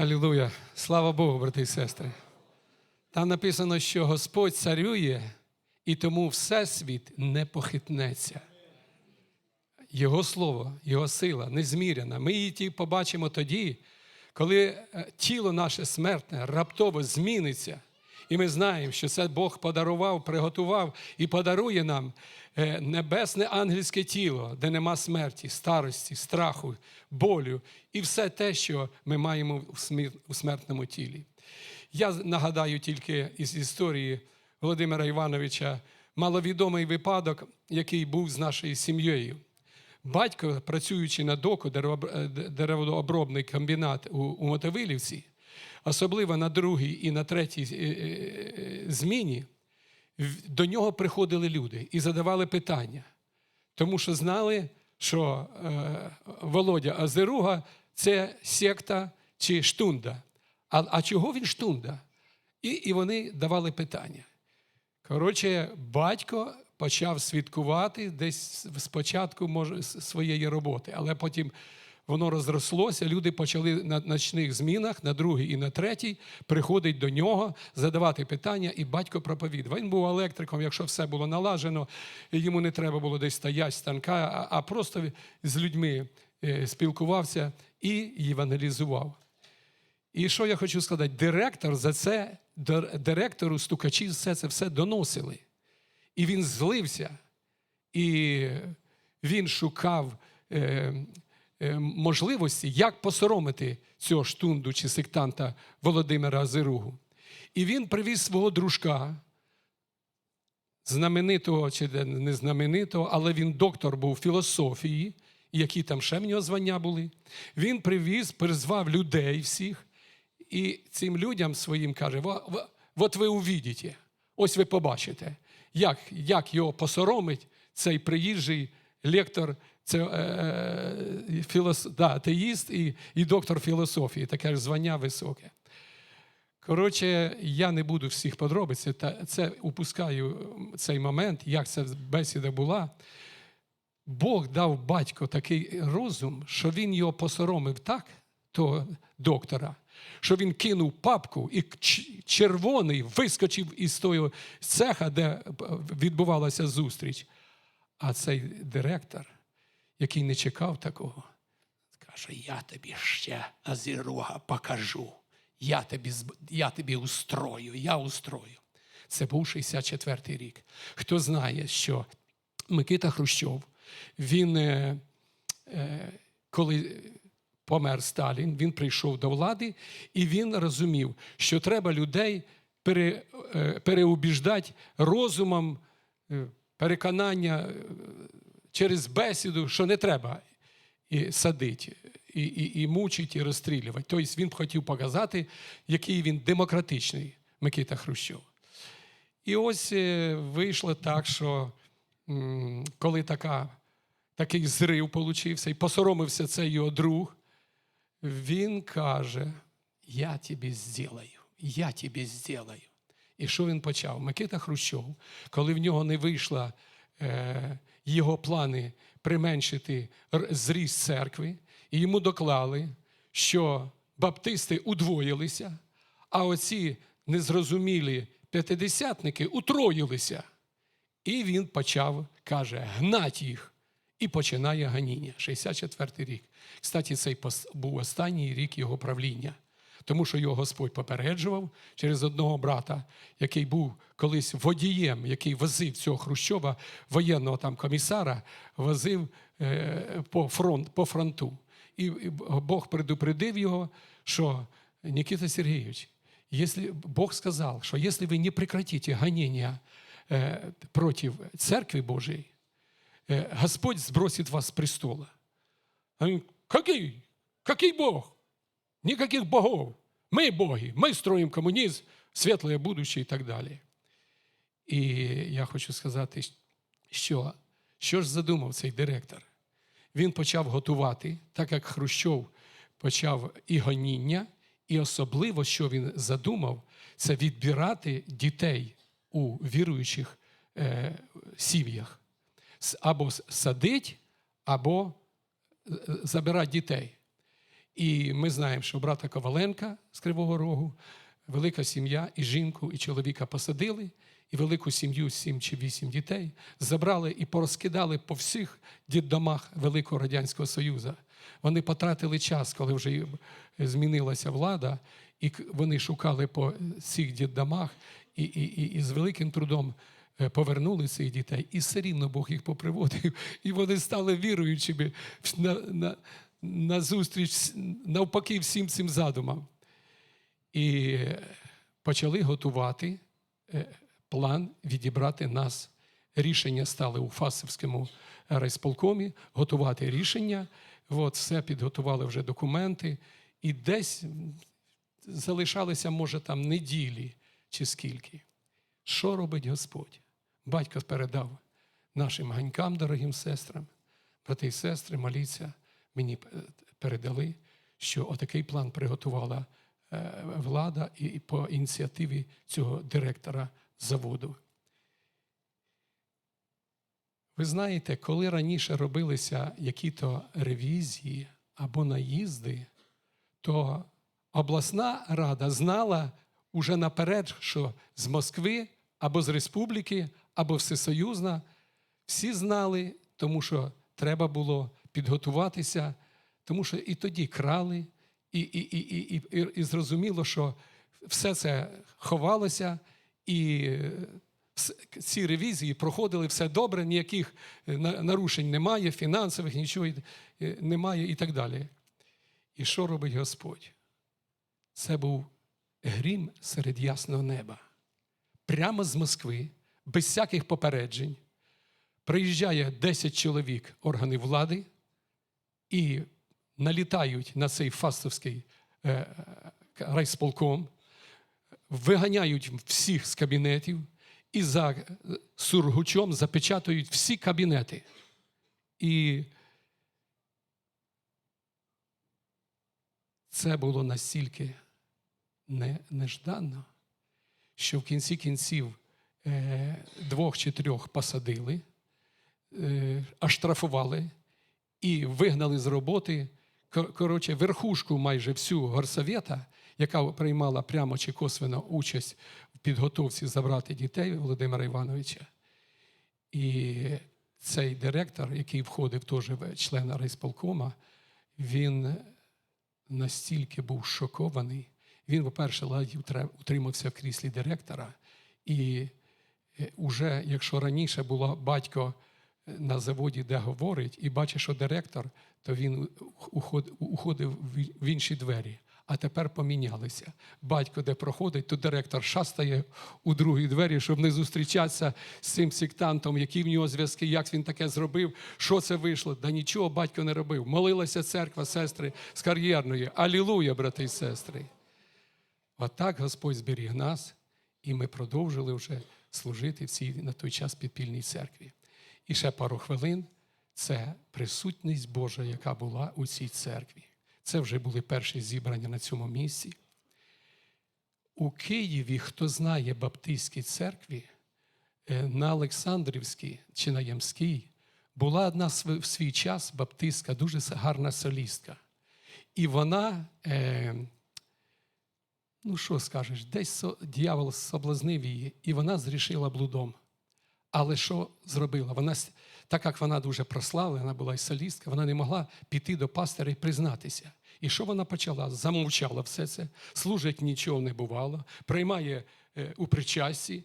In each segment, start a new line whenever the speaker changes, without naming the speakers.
Алілуя. Слава Богу, брати і сестри. Там написано, що Господь царює, і тому Всесвіт не похитнеться. Його слово, Його сила незміряна. Ми її побачимо тоді, коли е, тіло наше смертне раптово зміниться. І ми знаємо, що це Бог подарував, приготував і подарує нам е, небесне ангельське тіло, де нема смерті, старості, страху, болю і все те, що ми маємо у смертному тілі. Я нагадаю тільки із історії Володимира Івановича маловідомий випадок, який був з нашою сім'єю. Батько, працюючи на доку, е, деревообробний комбінат у Мотовилівці, особливо на другій і на третій е, е, зміні, до нього приходили люди і задавали питання, тому що знали, що е, Володя Азеруга це секта чи штунда. А, а чого він штунда? І, і вони давали питання. Коротше, батько почав свідкувати десь спочатку може, своєї роботи, але потім воно розрослося. Люди почали на ночних змінах, на другий і на третій, приходить до нього, задавати питання, і батько проповідував. Він був електриком, якщо все було налажено, йому не треба було десь стояти станка, а, просто з людьми е, спілкувався і євангелізував. І що я хочу сказати? Директор за це, директору стукачі все це все доносили. І він злився, і він шукав е, можливості, як посоромити цього штунду чи сектанта Володимира Азиругу. І він привіз свого дружка, знаменитого чи не знаменитого, але він доктор був філософії, які там ще в нього звання були. Він привіз, призвав людей всіх, і цим людям своїм каже: «Во- во- от ви увідите, ось ви побачите, як, як його посоромить цей приїжджий лектор, це е, е, філос, да, атеїст і, і доктор філософії, таке ж звання високе. Коротше, я не буду всіх подробиць, та це упускаю цей момент, як ця бесіда була. Бог дав батько такий розум, що він його посоромив так, того доктора, що він кинув папку і червоний вискочив із того цеха, де е, відбувалася зустріч. А цей директор, який не чекав такого, каже: Я тобі ще Азіруга покажу. Я тобі, я тобі устрою, я устрою. Це був 64-й рік. Хто знає, що Микита Хрущов, він, е, е, коли помер Сталін, він прийшов до влади, і він розумів, що треба людей пере, е, переубіждати розумом, е, переконання е, через бесіду, що не треба і садити, і, і, і мучити, і розстрілювати. Тобто він хотів показати, який він демократичний Микита Хрущов. І ось е, вийшло так, що коли така, такий зрив получився і посоромився цей його друг, він каже: Я тобі зроблю, я тобі зроблю. І що він почав? Микита Хрущов, коли в нього не вийшло е, його плани применшити зріст церкви, і йому доклали, що баптисти удвоїлися, а оці незрозумілі п'ятидесятники утроїлися. І він почав, каже, гнать їх. І починає ганіння. 64-й рік. Кстати, цей був останній рік його правління, тому що його Господь попереджував через одного брата, який був колись водієм, який возив цього Хрущова, воєнного там комісара, возив е, по, фронт, по фронту. І і Бог предупредив його, що Никита Сергійович, если Бог сказал, что если вы не прекратите гонения э, против Церкви Божией, э, Господь сбросит вас с престола. А він, какой? Какой Бог? Никаких богов. Мы боги, мы строим коммунизм, светлое будущее і так далі. І я хочу сказати, що, що ж задумав цей директор? Він почав готувати, так як Хрущов почав і гоніння, і особливо, що він задумав, це відбирати дітей у віруючих е, сім'ях. Або садить, або е, забирати дітей. І ми знаємо, що брата Коваленка з Кривого Рогу, велика сім'я, і жінку, і чоловіка посадили, і велику сім'ю, сім чи вісім дітей, забрали і порозкидали по всіх дітдомах Великого Радянського Союзу. Вони потратили час, коли вже змінилася влада, і вони шукали по всіх дітдомах і, і, і, і з великим трудом е, повернули цих дітей, і все рівно Бог їх поприводив, і вони стали віруючими на, на, на зустріч навпаки всім цим задумам. І почали готувати е, план відібрати нас. Рішення стали у Фасовському райсполкомі, готувати рішення. От, все підготували вже документи. І десь залишалися, може, там неділі чи скільки. Що робить Господь? Батько передав нашим ганькам, дорогим сестрам, брати і сестри, моліться, мені е, передали, що отакий план приготувала е, влада і по ініціативі цього директора заводу. Ви знаєте, коли раніше робилися які-то ревізії або наїзди, то обласна рада знала уже наперед, що з Москви або з республіки, або всесоюзна, всі знали, тому що треба було підготуватися, тому що і тоді крали, і, і, і, і, і, і, зрозуміло, що все це ховалося, і е, ці ревізії проходили все добре, ніяких е, нарушень немає, фінансових, нічого е, немає і так далі. І що робить Господь? Це був грім серед ясного неба. Прямо з Москви, без всяких попереджень, приїжджає 10 чоловік органів влади і налітають на цей фастовський е, е, райсполком, виганяють всіх з кабінетів і за е, сургучом запечатують всі кабінети. І це було настільки не, нежданно, що в кінці кінців двох чи трьох посадили, оштрафували і вигнали з роботи. Коротше, верхушку майже всю горсовета, яка приймала прямо чи косвенно участь в підготовці забрати дітей Володимира Івановича. І цей директор, який входив теж в члена райсполкома, він настільки був шокований. Він, по-перше, утримався в кріслі директора. І е, уже, якщо раніше було батько е, на заводі, де говорить, і бачить, що директор, то він уходив в- інші двері. А тепер помінялися. Батько, де проходить, то директор шастає у другі двері, щоб не зустрічатися з цим сектантом, які в нього зв'язки, як він таке зробив, що це вийшло. Да нічого батько не робив. Молилася церква, сестри з кар'єрної. Алілуя, брати і сестри. Отак Господь зберіг нас, і ми продовжили вже служити в цій на той час підпільній церкві. І ще пару хвилин це присутність Божа, яка була у цій церкві. Це вже були перші зібрання на цьому місці. У Києві, хто знає Баптистській церкві, е, на Олександрівській чи на Ямській, була одна в свій час баптистська, дуже гарна солістка. І вона, е, ну що скажеш, десь дьявол соблазнив її, і вона зрішила блудом. Але що зробила? Вона, так як вона дуже прославлена була і солістка, вона не могла піти до пастора і признатися. І що вона почала? Замовчала все це, служить нічого не бувало, приймає е, у причасті,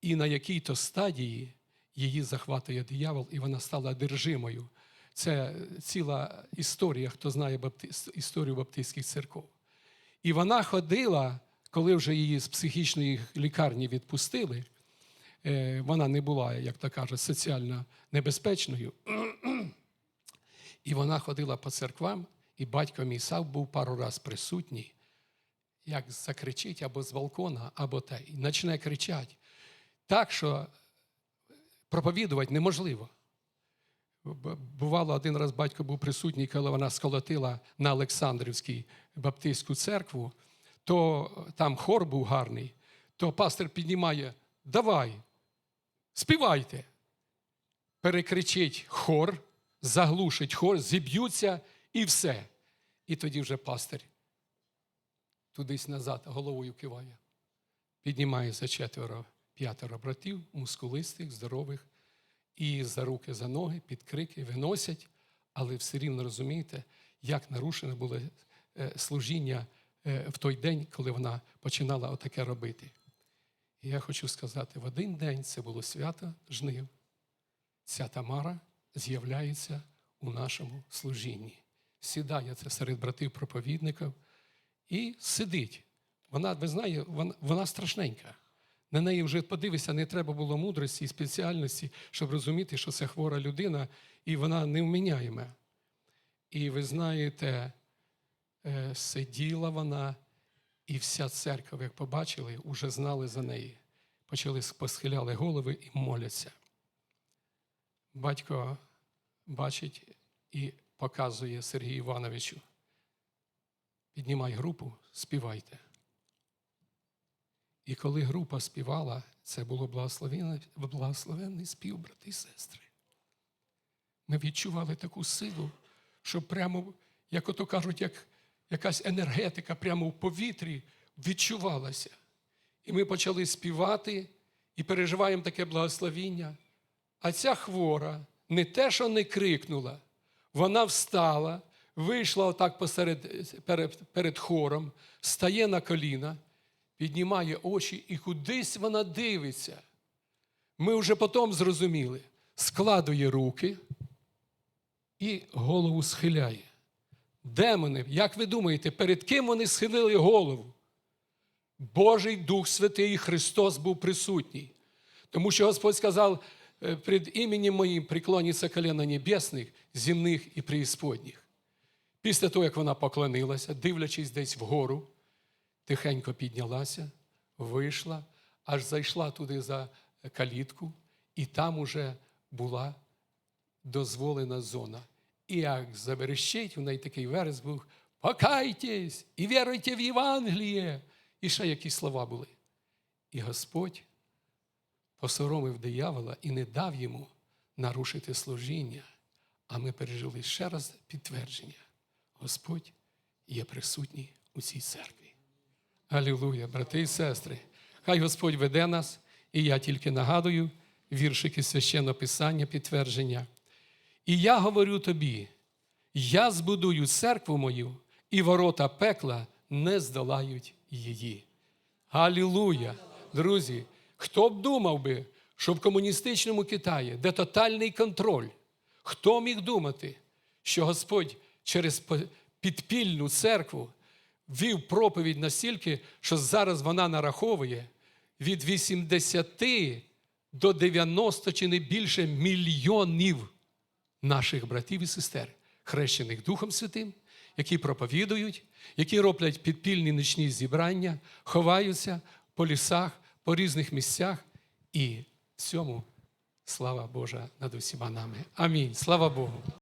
і на якій-то стадії її захватує диявол, і вона стала одержимою. Це ціла історія, хто знає бапти... історію баптистських церков. І вона ходила, коли вже її з психічної лікарні відпустили, е, вона не була, як то кажуть, соціально небезпечною. І вона ходила по церквам, і батько мій Сав був пару раз присутній, як закричить або з балкона, або те, і почне кричати. Так, що проповідувати неможливо. Бувало, один раз батько був присутній, коли вона сколотила на Олександрівській баптистську церкву, то там хор був гарний, то пастор піднімає: давай, співайте. Перекричить хор, заглушить хор, зіб'ються і все. І тоді вже пастир тудись назад головою киває. Піднімається четверо, п'ятеро братів, мускулистих, здорових, і за руки, за ноги, під крики виносять, але все рівно розумієте, як нарушене було е, служіння е, в той день, коли вона починала отаке робити. І я хочу сказати, в один день це було свято жнив. Ця Тамара з'являється у нашому служінні. Сідає це серед братів проповідників і сидить. Вона, ви знаєте, вона, вона страшненька. На неї вже подивися, не треба було мудрості і спеціальності, щоб розуміти, що це хвора людина, і вона невміняєма. І ви знаєте, е, сиділа вона, і вся церква, як побачили, вже знали за неї. Почали посхиляли голови і моляться. Батько бачить і показує Сергію Івановичу. Піднімай групу, співайте. І коли група співала, це було благословенний спів, брати і сестри. Ми відчували таку силу, що прямо, як ото кажуть, як якась енергетика прямо в повітрі відчувалася. І ми почали співати і переживаємо таке благословіння. А ця хвора не те, що не крикнула, вона встала, вийшла отак посеред, перед, перед хором, стає на коліна, піднімає очі і кудись вона дивиться. Ми вже потім зрозуміли, складує руки і голову схиляє. Демони, як ви думаєте, перед ким вони схилили голову? Божий Дух Святий Христос був присутній. Тому що Господь сказав, «Е, пред іменем моїм преклоніться колено небесних, земних і преісподніх. Після того, як вона поклонилася, дивлячись десь вгору, тихенько піднялася, вийшла, аж зайшла туди за калітку, і там уже була дозволена зона. І як заверещить, у неї такий верес був: покайтесь і віруйте в Євангеліє. І ще якісь слова були. І Господь посоромив диявола і не дав йому нарушити служіння. А ми пережили ще раз підтвердження. Господь є присутній у цій церкві. Алілуя, брати і сестри. Хай Господь веде нас, і я тільки нагадую віршики священного Писання, підтвердження. І я говорю тобі: я збудую церкву мою, і ворота пекла не здолають її. Алілуя! Друзі, хто б думав би, що в комуністичному Китаї, де тотальний контроль, хто міг думати, що Господь через підпільну церкву вів проповідь настільки, що зараз вона нараховує від 80 до 90 чи не більше мільйонів наших братів і сестер, хрещених Духом Святим, які проповідують, які роблять підпільні нічні зібрання, ховаються по лісах, по різних місцях. І всьому слава Божа над усіма нами. Амінь. Слава Богу.